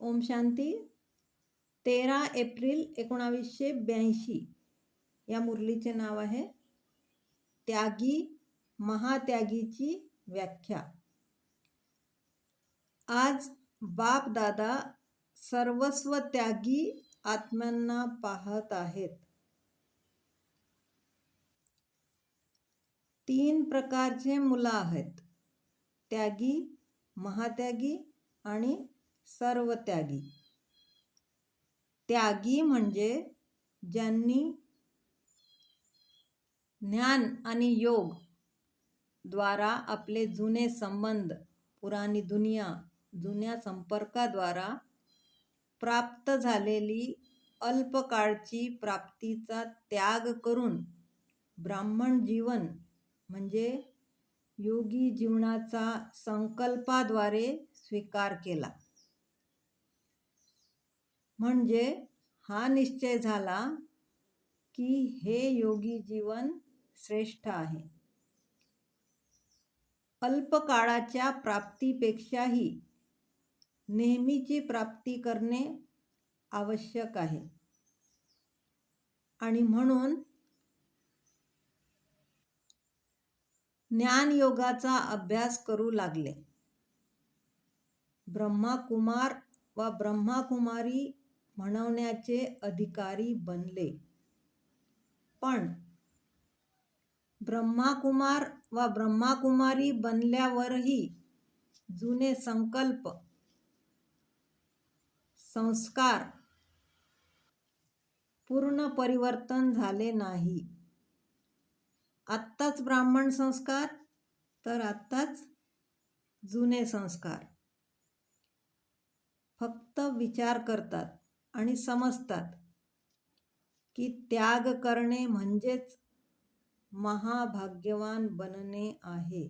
ओम शांती. तेरा एप्रिल एकोणावीसशे ब्याऐंशी. या मुरलीचे नाव आहे त्यागी महात्यागीची व्याख्या. आज बाप दादा सर्वस्व त्यागी आत्म्यांना पाहत आहेत. तीन प्रकारचे मुलं आहेत. त्यागी महात्यागी आणि सर्व त्यागी. त्यागी म्हणजे ज्यांनी ज्ञान आणि योग द्वारा आपले जुने संबंध पुराणी दुनिया जुन्या संपर्काद्वारा प्राप्त झालेली अल्पकाळची प्राप्तीचा त्याग करून ब्राह्मण जीवन म्हणजे योगी जीवनाचा संकल्पाद्वारे स्वीकार केला. म्हणजे हा निश्चय झाला की हे योगी जीवन श्रेष्ठ आहे. अल्पकाळाच्या प्राप्तीपेक्षाही नेहमीची प्राप्ती करणे आवश्यक आहे. आणि म्हणून ज्ञानयोगाचा अभ्यास करू लागले. ब्रह्माकुमार व ब्रह्माकुमारी म्हणवण्याचे अधिकारी बनले. पण ब्रह्माकुमार व ब्रह्माकुमारी बनल्यावरही जुने संकल्प संस्कार पूर्ण परिवर्तन झाले नाही. आत्ताच ब्राह्मण संस्कार तर आत्ताच जुने संस्कार. फक्त विचार करतात. आणि समजतात की त्याग करणे म्हणजेच महाभाग्यवान बनणे आहे.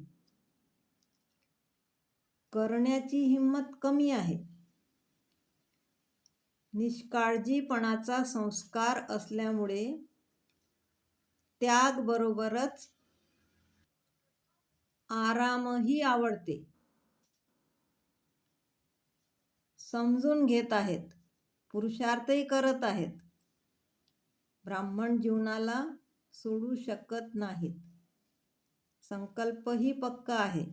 करण्याची हिंमत कमी आहे. निष्काळजीपणाचा संस्कार असल्यामुळे त्याग बरोबरच आरामही आवडते. समजून घेत आहेत. पुरुषार्थही करत आहेत. ब्राह्मण जीवनाला सोडू शकत नाहीत. संकल्पही पक्का आहे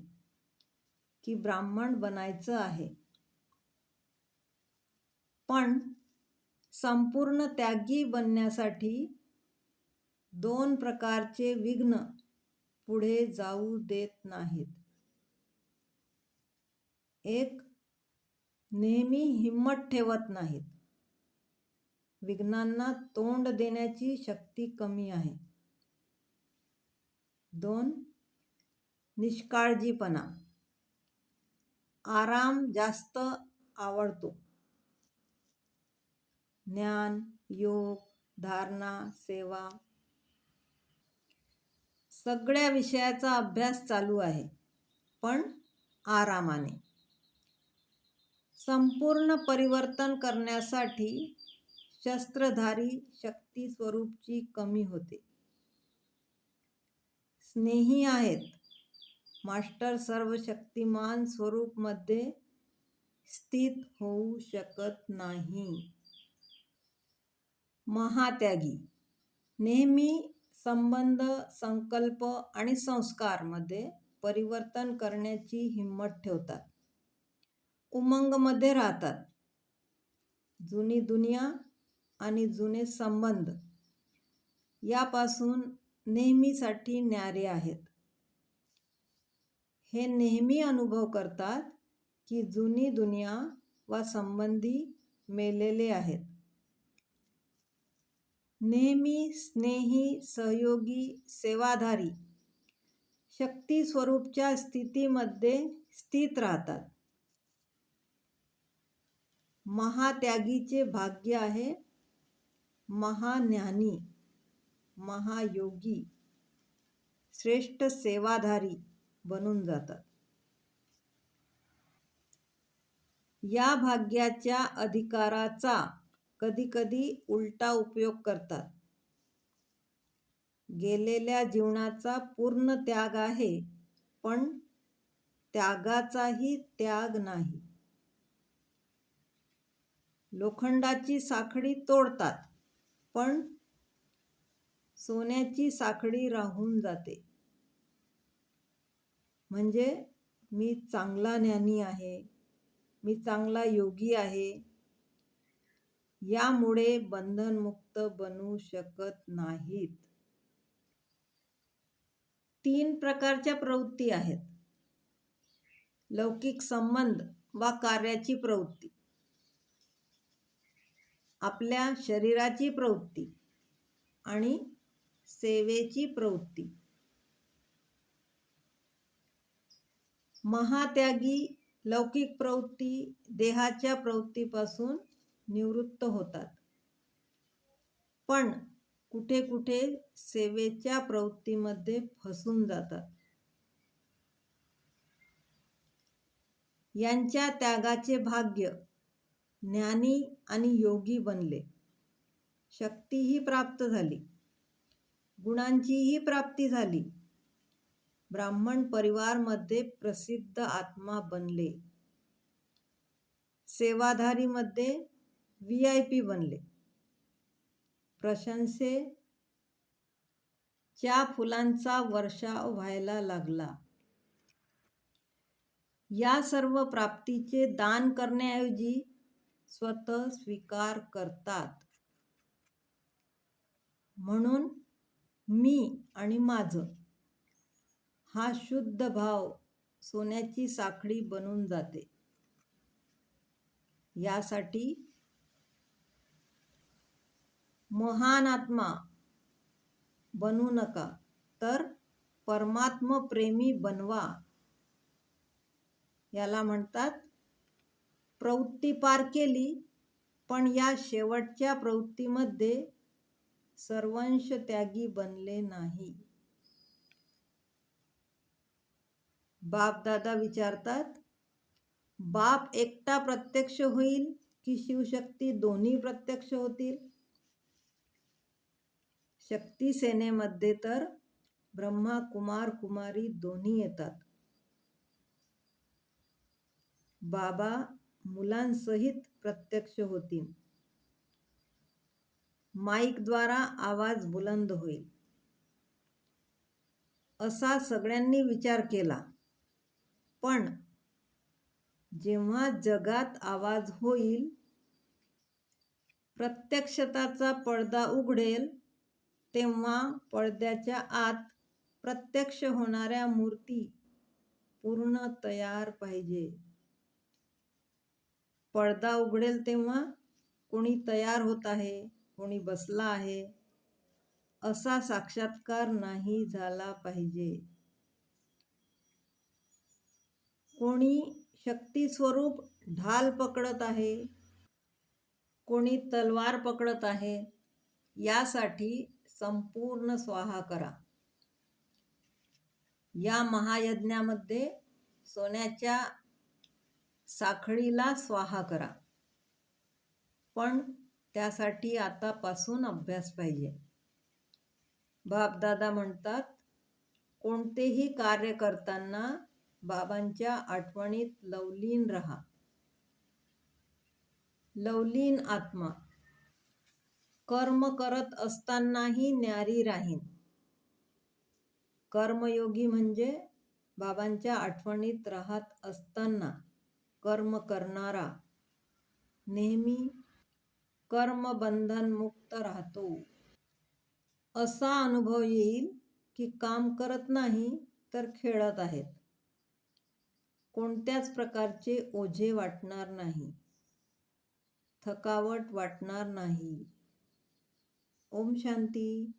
की ब्राह्मण बनायचं आहे. पण संपूर्ण त्यागी बनण्यासाठी दोन प्रकारचे विघ्न पुढे जाऊ देत नाहीत. एक नेहमी हिम्मत ठेवत नाहीत. विघ्नांना तोंड देण्याची शक्ती कमी आहे. दोन निष्काळजीपणा. आराम जास्त आवडतो. ज्ञान योग धारणा सेवा. सगळ्या विषयाचा अभ्यास चालू आहे पण आरामाने. संपूर्ण परिवर्तन करण्यासाठी शस्त्रधारी शक्ती स्वरूपची कमी होते. स्नेही आहेत. मास्टर सर्व शक्तिमान स्वरूपमध्ये स्थित होऊ शकत नाही. महात्यागी. नेहमी संबंध संकल्प आणि संस्कारमध्ये परिवर्तन करण्याची हिंमत ठेवतात. उमंगमध्ये राहतात. जुनी दुनिया आणि जुने संबंध यापासून नेहमीसाठी न्यारे आहेत. हे नेहमी अनुभव करतात की जुनी दुनिया व संबंधी मेलेले आहेत. नेहमी स्नेही सहयोगी सेवाधारी शक्ती स्वरूपच्या स्थितीमध्ये स्थित राहतात. महात्यागीचे भाग्य आहे महाज्ञानी महायोगी श्रेष्ठ सेवाधारी बनून जातात. या भाग्याच्या अधिकाराचा कधीकधी उलटा उपयोग करतात. गेलेल्या जीवनाचा पूर्ण त्याग आहे पण त्यागाचाही त्याग नाही. लोखंडाची साखळी तोडतात. पण सोन्याची साखळी राहून जाते. म्हणजे मी चांगला ज्ञानी आहे मी चांगला योगी आहे यामुळे बंधनमुक्त बनू शकत नाहीत. तीन प्रकारच्या प्रवृत्ती आहेत. लौकिक संबंध वा कार्याची प्रवृत्ती. आपल्या शरीराची प्रवृत्ती आणि सेवेची प्रवृत्ती. महात्यागी लौकिक प्रवृत्ती देहाच्या प्रवृत्तीपासून निवृत्त होतात. पण कुठे कुठे सेवेच्या प्रवृत्तीमध्ये फसून जातात. यांच्या त्यागाचे भाग्य ज्ञानी आणि योगी बनले. शक्तीही प्राप्त झाली. गुणांचीही प्राप्ती झाली. ब्राह्मण परिवारमध्ये प्रसिद्ध आत्मा बनले. सेवाधारीमध्ये व्ही आय पी बनले. प्रशंसे च्या फुलांचा वर्षाव व्हायला लागला. या सर्व प्राप्तीचे दान करण्याऐवजी स्वतः स्वीकार करतात. म्हणून मी आणि माझं हा शुद्ध भाव सोन्याची साखळी बनून जाते. यासाठी महान आत्मा बनू नका तर परमात्म प्रेमी बनवा. याला म्हणतात प्रवृत्ती पार केली पण या शेवटच्या प्रवृत्तीमध्ये सर्वंश त्यागी बनले नाही. बापदादा विचारतात बाप एकटा प्रत्यक्ष होईल की शिवशक्ती दोन्ही प्रत्यक्ष होतील? शक्ती सेनेमध्ये तर ब्रह्मा कुमार कुमारी दोन्ही येतात. बाबा मुलांसहित प्रत्यक्ष होतील माईकद्वारा आवाज बुलंद होईल. असा सगळ्यांनी विचार केला. पण जेव्हा जगात आवाज होईल प्रत्यक्षताचा पडदा उघडेल तेव्हा पडद्याच्या आत प्रत्यक्ष होणाऱ्या मूर्ती पूर्ण तयार पाहिजे. पडदा उघडेल तेव्हा कोणी तयार होत आहे कोणी बसला आहे. असा साक्षात्कार नाही झाला पाहिजे. कोणी शक्ती स्वरूप ढाल पकडत आहे कोणी तलवार पकडत आहे यासाठी संपूर्ण स्वाहा करा. या महायज्ञामध्ये सोन्याच्या साखळीला स्वाहा करा. पण त्यासाठी आतापासून अभ्यास पाहिजे. बापदादा म्हणतात कोणतेही कार्य करताना बाबांच्या आठवणीत लवलीन रहा. लवलीन आत्मा. कर्म करत असतानाही न्यारी राहीन. कर्मयोगी म्हणजे बाबांच्या आठवणीत राहत असताना. कर्म करणारा. नेहमी कर्मबंधन मुक्त राहतो. असा अनुभव येईल की काम करत नाही तर खेळत आहेत. कोणत्याच प्रकारचे ओझे वाटणार नाही. थकावट वाटणार नाही. ओम शांती.